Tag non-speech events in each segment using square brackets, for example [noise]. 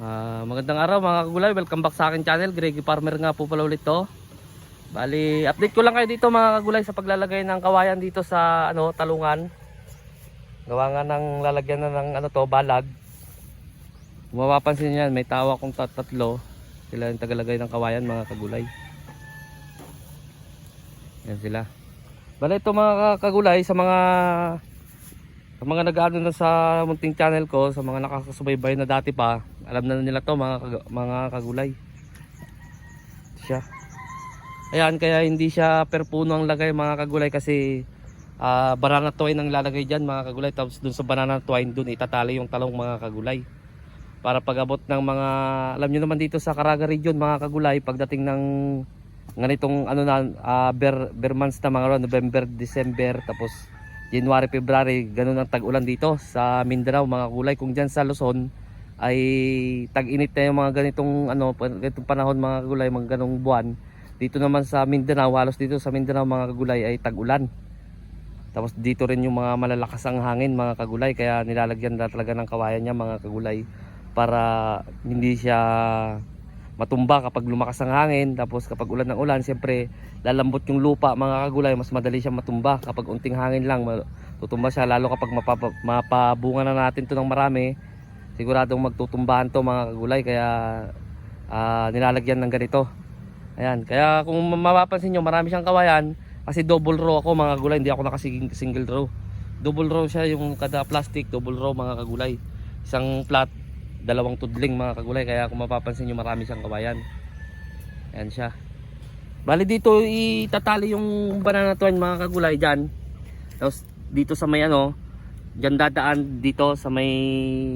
Ah, magandang araw mga kagulay, welcome back sa akin channel, Greggy Farmer nga po pala ulit to. Bali, update ko lang kayo dito mga kagulay sa paglalagay ng kawayan dito sa ano, talungan. Gawa nga ng lalagyan na ng ano to, balag. Kung mapapansin niyan, may tawa kong tat- tatlo. Sila yung tagalagay ng kawayan mga kagulay. Yan sila. Bali ito mga kagulay sa mga sa mga nag-ano na sa munting channel ko, sa mga nakakasubaybay na dati pa, alam na nila to mga, kag- mga kagulay. Siya. Ayan, kaya hindi siya per puno ang lagay mga kagulay kasi ah, banana twine ang lalagay dyan mga kagulay. Tapos dun sa banana twine, dun itatali yung talong mga kagulay. Para pag-abot ng mga, alam nyo naman dito sa Caraga region mga kagulay, pagdating ng ganitong ano na, ah, ber, ber months na mga November, December, tapos January, February, ganun ang tag-ulan dito sa Mindanao mga kulay. Kung dyan sa Luzon ay tag-init na yung mga ganitong ano, ganitong panahon mga kagulay, mga ganong buwan. Dito naman sa Mindanao, halos dito sa Mindanao mga kagulay ay tag-ulan. Tapos dito rin yung mga malalakas ang hangin mga kagulay. Kaya nilalagyan na talaga ng kawayan niya mga kagulay para hindi siya matumba kapag lumakas ang hangin. Tapos kapag ulan ng ulan siyempre lalambot yung lupa mga kagulay. Mas madali siya matumba. Kapag unting hangin lang tutumba siya. Lalo kapag mapabunga na natin to ng marami siguradong magtutumbahan to mga kagulay kaya ah, nilalagyan ng ganito. Ayan kaya kung mapapansin nyo marami siyang kawayan kasi double row ako mga kagulay hindi ako nakasing single row. Double row siya yung kada plastic double row mga kagulay. Isang flat dalawang tudling mga kagulay kaya kung mapapansin nyo marami siyang kawayan. Ayan siya. Bali dito itatali yung banana twine mga kagulay dyan. Tapos dito sa may ano dyan dadaan dito sa may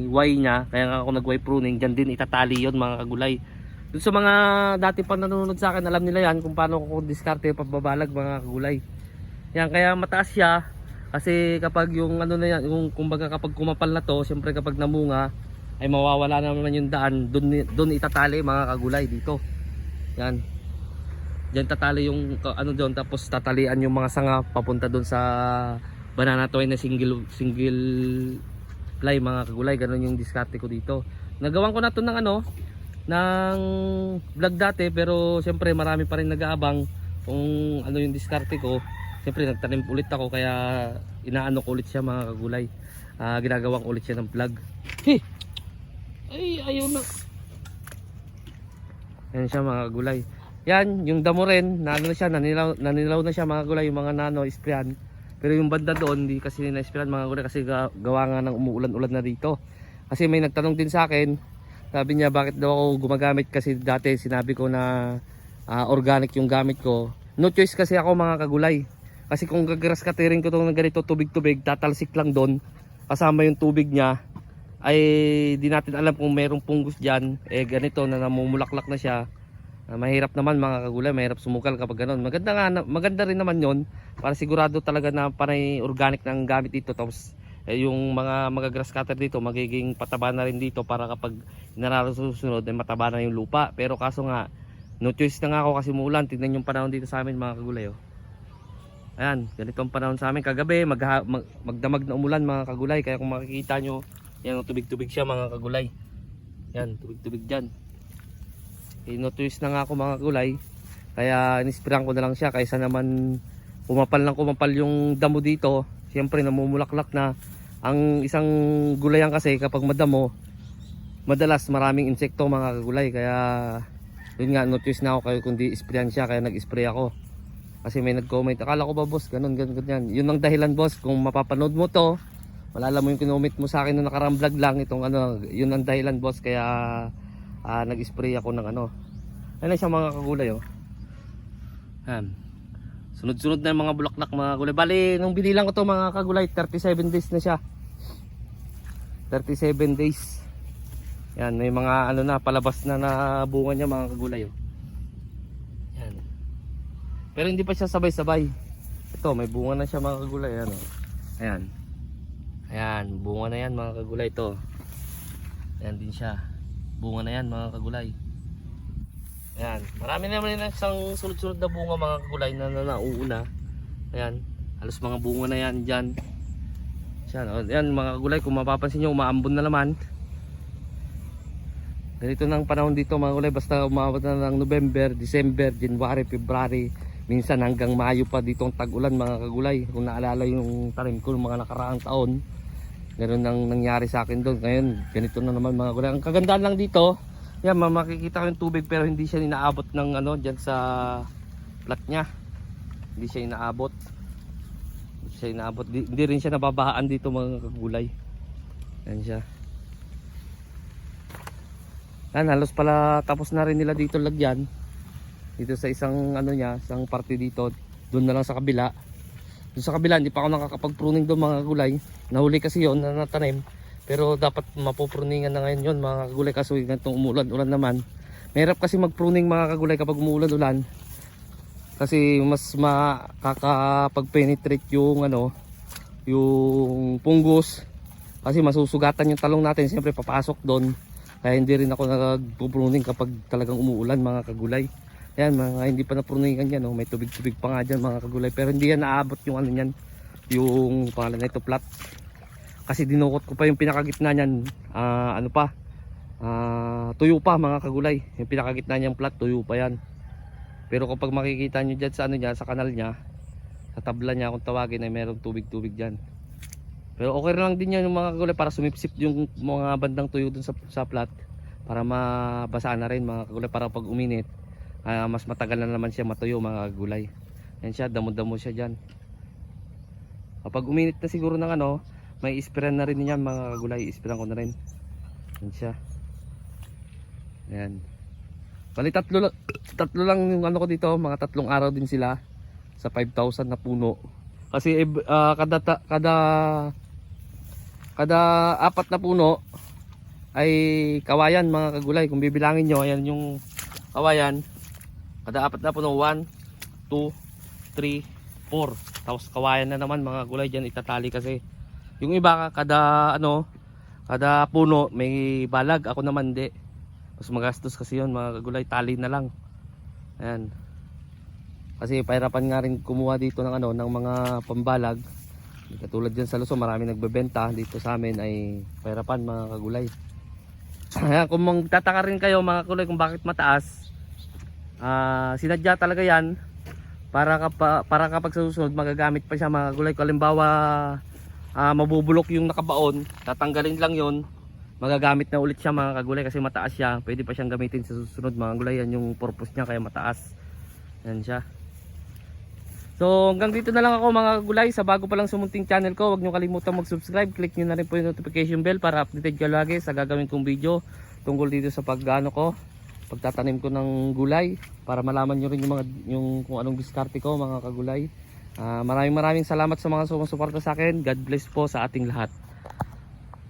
Y niya. Kaya nga ako nag Y pruning dyan din itatali yon mga kagulay. Dun sa mga dati pa nanonood sa akin alam nila yan kung paano ko diskarte yung pagbabalag mga kagulay. Yan kaya mataas siya. Kasi kapag yung ano na yan yung kumbaga kapag kumapal na to siyempre kapag namunga ay mawawala naman yung daan. Doon doon itatali mga kagulay dito. Yan. Diyan tatali yung ano doon tapos tatalian yung mga sanga papunta doon sa banana twine na single single ply mga kagulay ganun yung diskarte ko dito nagawan ko na to ng ano ng vlog dati pero siyempre marami pa rin nag-aabang kung ano yung diskarte ko siyempre nagtanim ulit ako kaya inaano ko ulit siya mga kagulay Ah, ginagawang ulit siya ng vlog Hey! Ay, ayaw na. Yan siya mga gulay. Yan, yung damo rin, na ano na siya, nanilaw, nanilaw na siya mga gulay, yung mga nano, isprayan. Pero yung banda doon, hindi kasi na-isprayan mga gulay kasi ga- gawa nga ng umuulan-ulan na dito. Kasi may nagtanong din sa akin, sabi niya bakit daw ako gumagamit kasi dati sinabi ko na ah, organic yung gamit ko. No choice kasi ako mga kagulay. Kasi kung gagras katirin ko itong ganito tubig-tubig, tatalsik lang doon, kasama yung tubig niya, ay di natin alam kung mayroong pungus dyan eh ganito na namumulaklak na siya Ah, mahirap naman mga kagulay mahirap sumukal kapag ganun maganda nga na- maganda rin naman yon para sigurado talaga na panay organic ng gamit dito tapos eh, yung mga mga grass cutter dito magiging pataba na rin dito para kapag inararo sa susunod ay mataba na yung lupa pero kaso nga no choice na nga ako kasi muulan tignan yung panahon dito sa amin mga kagulay oh. ayan ganito ang panahon sa amin kagabi mag, mag, magdamag na umulan mga kagulay kaya kung makikita nyo yan, tubig-tubig siya mga kagulay. Yan, tubig-tubig dyan. No-twist na nga ako mga kagulay. Kaya inispiran ko na lang siya kaysa naman kumapal lang kumapal yung damo dito. Siyempre namumulaklak na. Ang isang gulayan kasi kapag madamo, madalas maraming insekto mga kagulay. Kaya yun nga, no-twist na ako kayo kundi isprayan siya kaya nag-spray ako. Kasi may nag-comment, akala ko ba boss, ganun, ganun, ganyan. Yun ang dahilan boss, kung mapapanood mo to, Malala mo yung kinomit mo sa akin nung nakarang vlog lang itong ano, yun ang dahilan boss kaya ah, nag-spray ako ng ano. Ano siya mga kagulay oh. Yan. Sunod-sunod na yung mga bulaklak mga kagulay. Bali, nung binilang ko to mga kagulay, 37 days na siya. 37 days. Yan, may mga ano na, palabas na na bunga niya mga kagulay oh. Yan. Pero hindi pa siya sabay-sabay. Ito, may bunga na siya mga kagulay. Ayan oh. Ayan. Ayan, bunga na yan mga kagulay to. Ayan din siya. Bunga na yan mga kagulay. Ayan, marami naman yung isang sunod-sunod na bunga mga kagulay na, na nauuna. Ayan, halos mga bunga na yan dyan. Ayan, oh, ayan mga kagulay, kung mapapansin nyo, umaambon na naman. Ganito ang panahon dito mga kulay. Basta umabot na ng November, December, January, February. Minsan hanggang Mayo pa dito ang tag-ulan mga kagulay. Kung naalala yung tanim ko ng mga nakaraang taon. Ganun ang nangyari sa akin doon. Ngayon, ganito na naman mga kulay. Ang kagandaan lang dito, yan, ma- makikita ko yung tubig pero hindi siya inaabot ng ano, dyan sa plat niya. Hindi siya inaabot. Hindi siya inaabot. Di- hindi rin siya nababahaan dito mga kagulay. Yan siya. Yan, halos pala tapos na rin nila dito lagyan. Dito sa isang ano niya, isang parte dito. Doon na lang sa kabila. Doon sa kabila, hindi pa ako nakakapag-pruning doon mga gulay. Nahuli kasi yon na natanim. Pero dapat mapupruningan na ngayon yon mga kagulay kaso ganitong umulan, ulan naman. Mahirap kasi mag-pruning mga kagulay kapag umuulan ulan. Kasi mas makakapag-penetrate yung ano, yung punggos. Kasi masusugatan yung talong natin, siyempre papasok doon. Kaya hindi rin ako nagpupruning kapag talagang umuulan mga kagulay. Yan, mga hindi pa napruningan yan, oh. may tubig-tubig pa nga dyan mga kagulay. Pero hindi yan naabot yung ano yan, yung pangalan na ito, plat. Kasi dinukot ko pa yung pinakagitna niyan, ah, ano pa, ah, tuyo pa mga kagulay. Yung pinakagitna niyang plat, tuyo pa yan. Pero kapag makikita nyo dyan sa ano niya, sa kanal niya, sa tabla niya kung tawagin ay merong tubig-tubig dyan. Pero okay lang din yan yung mga kagulay para sumipsip yung mga bandang tuyo dun sa, sa plat para mabasa na rin mga kagulay para pag uminit ah, mas matagal na naman siya matuyo mga kagulay. Yan siya, damo-damo siya dyan. Kapag uminit na siguro ng ano, may ispiran na rin niya mga kagulay. Ispiran ko na rin. Yan siya. Yan. Bali tatlo, tatlo lang yung ano ko dito, mga tatlong araw din sila sa 5,000 na puno. Kasi ah, kada kada kada apat na puno ay kawayan mga kagulay. Kung bibilangin nyo, ayan yung kawayan. Kada apat na puno, 1, 2, 3, 4. Tapos kawayan na naman mga gulay dyan itatali kasi. Yung iba kada ano, kada puno may balag. Ako naman di. Mas magastos kasi yun mga gulay. Tali na lang. Ayan. Kasi pahirapan nga rin kumuha dito ng ano, ng mga pambalag. Katulad dyan sa Luzon, marami nagbebenta. Dito sa amin ay pahirapan mga kagulay. [clears throat] Ayan, kung magtataka rin kayo mga kulay kung bakit mataas, ah sinadya talaga yan para, kapa, para kapag sa susunod magagamit pa siya mga kulay. Kung ah, mabubulok yung nakabaon, tatanggalin lang yon magagamit na ulit siya mga kagulay kasi mataas siya. Pwede pa siyang gamitin sa susunod mga gulay. Yan yung purpose niya kaya mataas. Yan siya. So hanggang dito na lang ako mga gulay sa bago pa lang sumunting channel ko. Huwag nyo kalimutan mag-subscribe. Click nyo na rin po yung notification bell para updated ka lagi sa gagawin kong video tungkol dito sa paggaano ko. Pagtatanim ko ng gulay para malaman nyo rin yung, mga, yung kung anong diskarte ko mga kagulay. Ah, maraming maraming salamat sa mga sumusuporta sa akin. God bless po sa ating lahat.